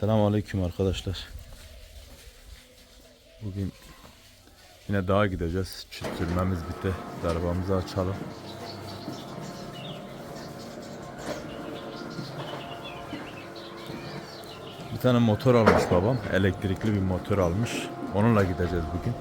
Selamünaleyküm arkadaşlar. Bugün yine dağa gideceğiz. Çiftürmemiz bitti. Arabamızı açalım. Bir tane motor almış babam. Elektrikli bir motor almış. Onunla gideceğiz bugün.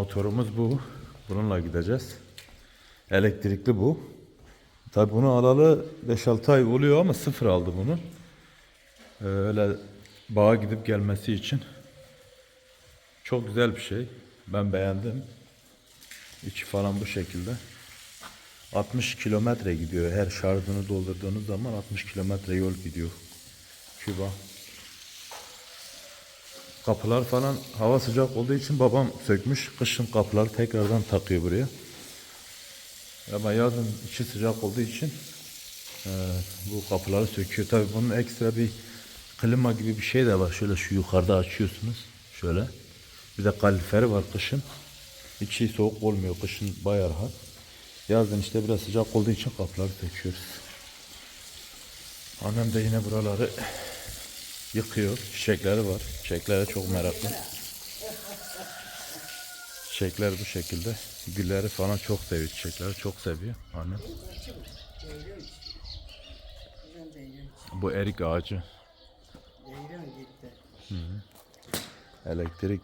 Motorumuz bu. Bununla gideceğiz. Elektrikli bu. Tabi bunu alalı 5-6 ay oluyor ama sıfır aldı bunu. Ee, Öyle bağa gidip gelmesi için. Çok güzel bir şey. Ben beğendim. İçi falan bu şekilde. 60 kilometre gidiyor. Her şarjını doldurduğunuz zaman 60 kilometre yol gidiyor. Küba. Kapılar falan hava sıcak olduğu için babam sökmüş. Kışın kapıları tekrardan takıyor buraya. Ama yazın içi sıcak olduğu için e, bu kapıları söküyor. Tabi bunun ekstra bir klima gibi bir şey de var. Şöyle şu yukarıda açıyorsunuz. Şöyle. Bir de kaloriferi var kışın. İçi soğuk olmuyor. Kışın bayağı rahat. Yazın işte biraz sıcak olduğu için kapıları söküyoruz. Annem de yine buraları yıkıyor. Çiçekleri var. Çiçeklere çok meraklı. Çiçekler bu şekilde. Gülleri falan çok seviyor. Çiçekleri çok seviyor annem. Bu erik ağacı. Elektrik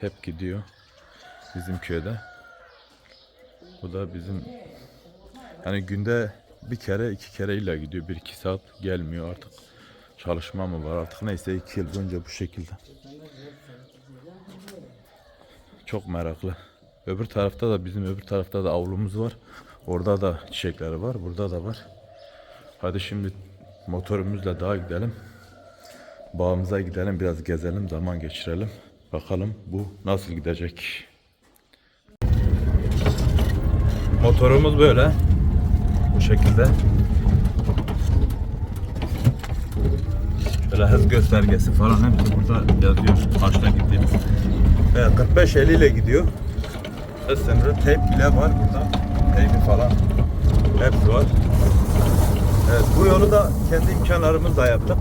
hep gidiyor bizim köyde. Bu da bizim hani günde bir kere iki kere illa gidiyor. Bir iki saat gelmiyor artık. Çalışma mı var artık neyse iki yıl önce bu şekilde. Çok meraklı. Öbür tarafta da bizim öbür tarafta da avlumuz var. Orada da çiçekleri var. Burada da var. Hadi şimdi motorumuzla daha gidelim. Bağımıza gidelim biraz gezelim zaman geçirelim. Bakalım bu nasıl gidecek. Motorumuz böyle. Bu şekilde. Şöyle hız göstergesi falan hepsi burada yazıyor. Kaçta gittiğimiz. Evet, 45 50 ile gidiyor. Hız sınırı teyp bile var burada. Teybi falan. Hepsi var. Evet, bu yolu da kendi imkanlarımızla yaptık.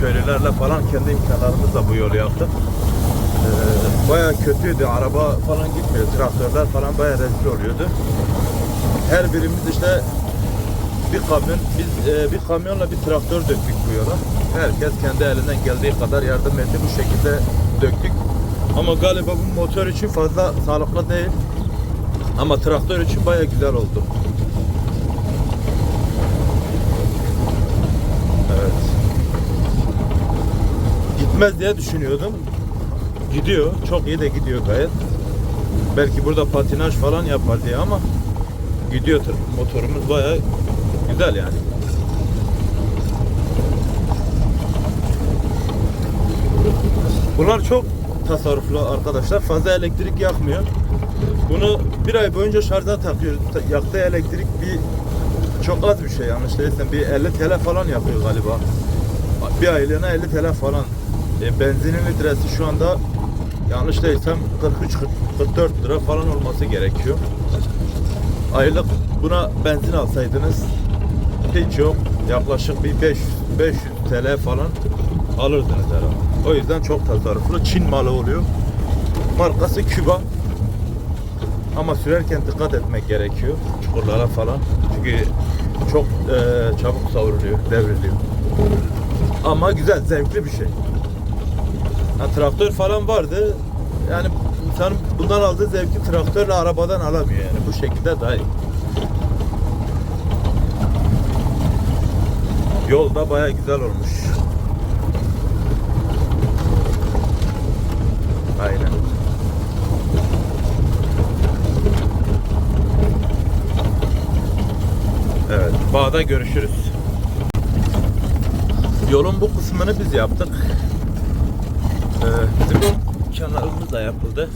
Köylülerle falan kendi imkanlarımızla bu yolu yaptık. Ee, bayağı kötüydü. Araba falan gitmiyor. Traktörler falan bayağı rezil oluyordu. Her birimiz işte bir kamyon, biz e, bir kamyonla bir traktör döktük bu yola. Herkes kendi elinden geldiği kadar yardım etti. Bu şekilde döktük. Ama galiba bu motor için fazla sağlıklı değil. Ama traktör için bayağı güzel oldu. Evet. Gitmez diye düşünüyordum. Gidiyor. Çok iyi de gidiyor gayet. Belki burada patinaj falan yapar diye ama gidiyor motorumuz bayağı güzel yani. Bunlar çok tasarruflu arkadaşlar. Fazla elektrik yakmıyor. Bunu bir ay boyunca şarja takıyoruz. Ta- Yaktığı elektrik bir çok az bir şey yanlış değilsem. Bir 50 TL falan yapıyor galiba. Bir aylığına 50 TL falan. E, benzinin litresi şu anda yanlış değilsem 43-44 lira falan olması gerekiyor. Aylık buna benzin alsaydınız hiç yok. Yaklaşık bir 500, 500 TL falan alırdınız herhalde. O yüzden çok tasarruflu. Çin malı oluyor. Markası Küba. Ama sürerken dikkat etmek gerekiyor. Çukurlara falan. Çünkü çok e, çabuk savruluyor, devriliyor. Ama güzel, zevkli bir şey. Ha, traktör falan vardı. Yani insan bundan aldığı zevki traktörle arabadan alamıyor yani. Bu şekilde daha iyi. Yol da baya güzel olmuş. Aynen. Evet, bağda görüşürüz. Yolun bu kısmını biz yaptık. Ee, bizim kenarımız da yapıldı.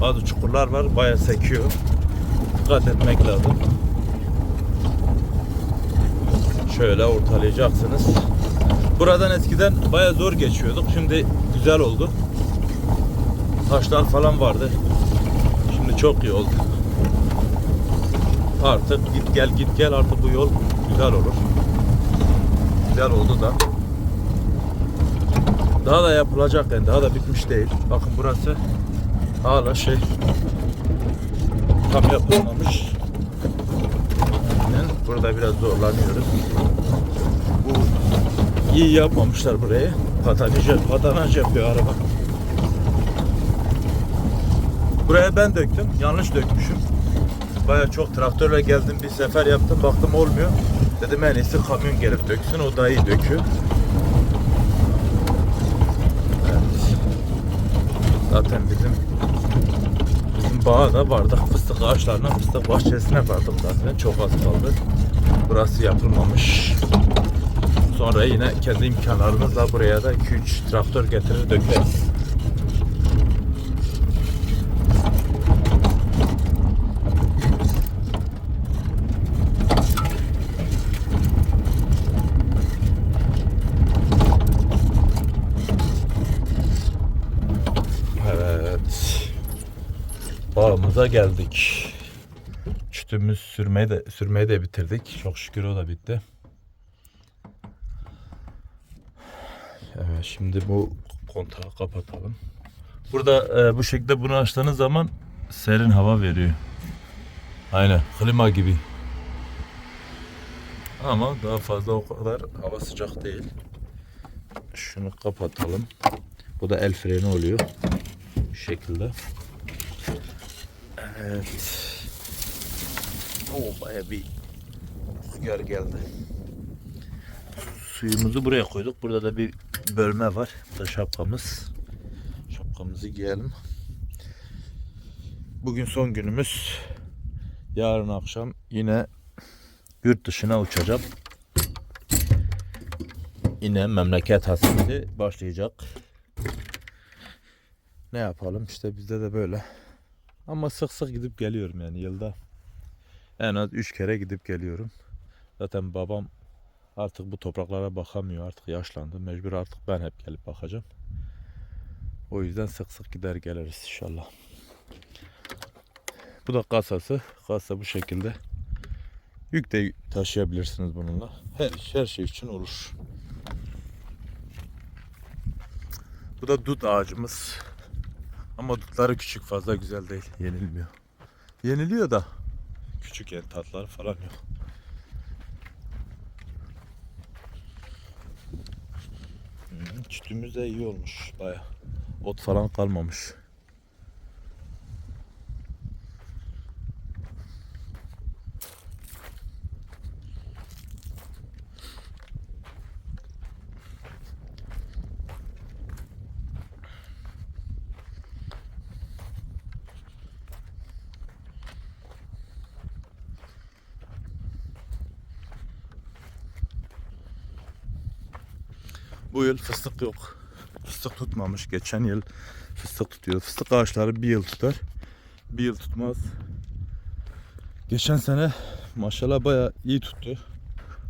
Bazı çukurlar var, bayağı sekiyor. Dikkat etmek lazım. Şöyle ortalayacaksınız. Buradan eskiden baya zor geçiyorduk. Şimdi güzel oldu. Taşlar falan vardı. Şimdi çok iyi oldu. Artık git gel git gel artık bu yol güzel olur. Güzel oldu da. Daha da yapılacak yani daha da bitmiş değil. Bakın burası hala şey tam yapılmamış. Burada biraz zorlanıyoruz. Bu iyi yapmamışlar burayı. Patanaj, patanaj yapıyor araba. Buraya ben döktüm. Yanlış dökmüşüm. Baya çok traktörle geldim bir sefer yaptım. Baktım olmuyor. Dedim en iyisi kamyon gelip döksün. O daha iyi döküyor. Evet. Zaten bizim bizim bağa da vardık. Fıstık ağaçlarına, fıstık bahçesine vardık zaten. Çok az kaldı. Burası yapılmamış. Sonra yine kendi imkanlarımızla buraya da 2-3 traktör getirir dökeriz. Evet. Bağımıza geldik. Çütümüz sürmeyi de sürmeyi de bitirdik. Çok şükür o da bitti. Evet şimdi bu kontağı kapatalım. Burada e, bu şekilde bunu açtığınız zaman serin hava veriyor. Aynen klima gibi. Ama daha fazla o kadar hava sıcak değil. Şunu kapatalım. Bu da el freni oluyor. Bu şekilde. Evet. Oo baya bir rüzgar geldi. Suyumuzu buraya koyduk. Burada da bir bölme var. Bu da şapkamız. Şapkamızı giyelim. Bugün son günümüz. Yarın akşam yine yurt dışına uçacağım. Yine memleket hasreti başlayacak. Ne yapalım işte bizde de böyle. Ama sık sık gidip geliyorum yani yılda. En az 3 kere gidip geliyorum. Zaten babam artık bu topraklara bakamıyor. Artık yaşlandı. Mecbur artık ben hep gelip bakacağım. O yüzden sık sık gider geliriz inşallah. Bu da kasası. Kasa bu şekilde. Yük de taşıyabilirsiniz bununla. Her, her şey için olur. Bu da dut ağacımız. Ama dutları küçük fazla güzel değil. Yenilmiyor. Yeniliyor da küçük yani tatları falan yok. Çütümüz de iyi olmuş baya. Ot falan kalmamış. Bu yıl fıstık yok. Fıstık tutmamış. Geçen yıl fıstık tutuyor. Fıstık ağaçları bir yıl tutar. Bir yıl tutmaz. Geçen sene maşallah baya iyi tuttu.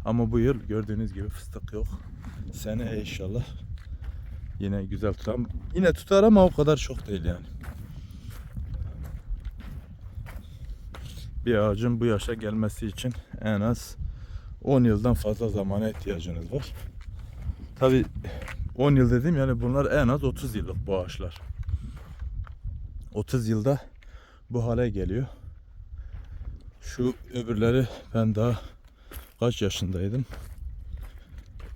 Ama bu yıl gördüğünüz gibi fıstık yok. Sene inşallah yine güzel tutar. Yine tutar ama o kadar çok değil yani. Bir ağacın bu yaşa gelmesi için en az 10 yıldan fazla zamana ihtiyacınız var. Tabi 10 yıl dedim yani bunlar en az 30 yıllık bu ağaçlar. 30 yılda bu hale geliyor. Şu öbürleri ben daha kaç yaşındaydım?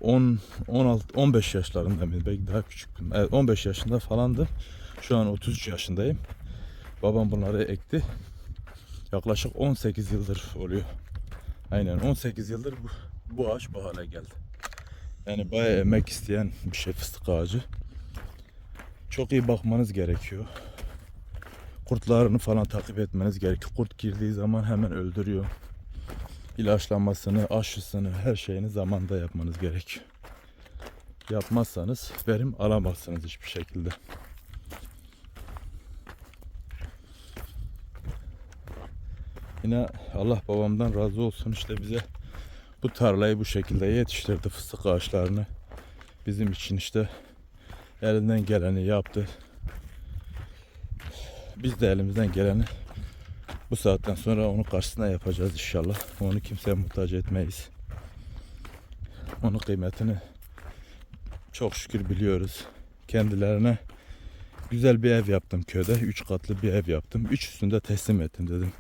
10 16 15 yaşlarında mıydım? Belki daha küçüktüm. Evet 15 yaşında falandım. Şu an 33 yaşındayım. Babam bunları ekti. Yaklaşık 18 yıldır oluyor. Aynen 18 yıldır bu, bu ağaç bu hale geldi. Yani bayağı emek isteyen bir şey fıstık ağacı. Çok iyi bakmanız gerekiyor. Kurtlarını falan takip etmeniz gerekiyor. Kurt girdiği zaman hemen öldürüyor. İlaçlamasını, aşısını, her şeyini zamanda yapmanız gerekiyor. Yapmazsanız verim alamazsınız hiçbir şekilde. Yine Allah babamdan razı olsun işte bize bu tarlayı bu şekilde yetiştirdi fıstık ağaçlarını. bizim için işte elinden geleni yaptı. Biz de elimizden geleni bu saatten sonra onun karşısına yapacağız inşallah. Onu kimseye muhtaç etmeyiz. Onun kıymetini çok şükür biliyoruz. Kendilerine güzel bir ev yaptım köyde. Üç katlı bir ev yaptım. Üç üstünde teslim ettim dedim.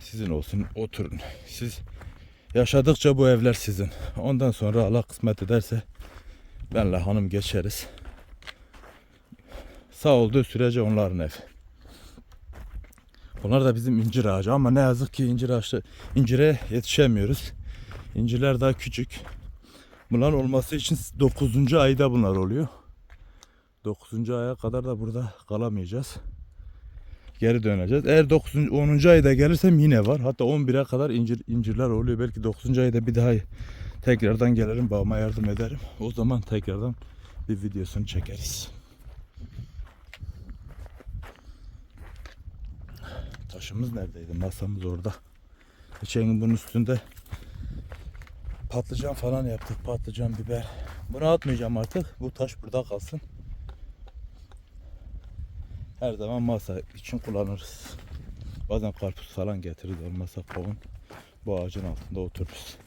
Sizin olsun oturun. Siz yaşadıkça bu evler sizin. Ondan sonra Allah kısmet ederse benle hanım geçeriz. Sağ olduğu sürece onların ev. Bunlar da bizim incir ağacı ama ne yazık ki incir ağaçı incire yetişemiyoruz. İncirler daha küçük. Bunların olması için 9. ayda bunlar oluyor. 9. aya kadar da burada kalamayacağız. Geri döneceğiz. Eğer 9. 10. ayda gelirsem yine var. Hatta 11'e kadar incir incirler oluyor. Belki 9. ayda bir daha tekrardan gelirim. Babama yardım ederim. O zaman tekrardan bir videosunu çekeriz. Taşımız neredeydi? Masamız orada. Geçen gün bunun üstünde patlıcan falan yaptık. Patlıcan, biber. Bunu atmayacağım artık. Bu taş burada kalsın. Her zaman masa için kullanırız. Bazen karpuz falan getiririz. Olmazsa kavun. Bu ağacın altında otururuz.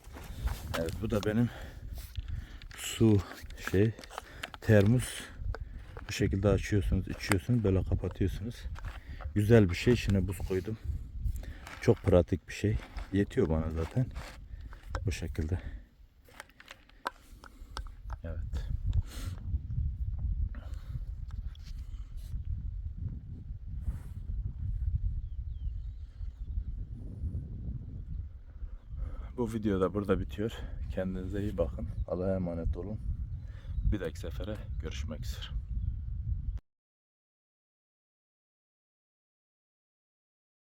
Evet bu da benim su şey termos. Bu şekilde açıyorsunuz, içiyorsunuz, böyle kapatıyorsunuz. Güzel bir şey. Şimdi buz koydum. Çok pratik bir şey. Yetiyor bana zaten. Bu şekilde. Evet. Bu video da burada bitiyor. Kendinize iyi bakın. Allah'a emanet olun. Bir dahaki sefere görüşmek üzere.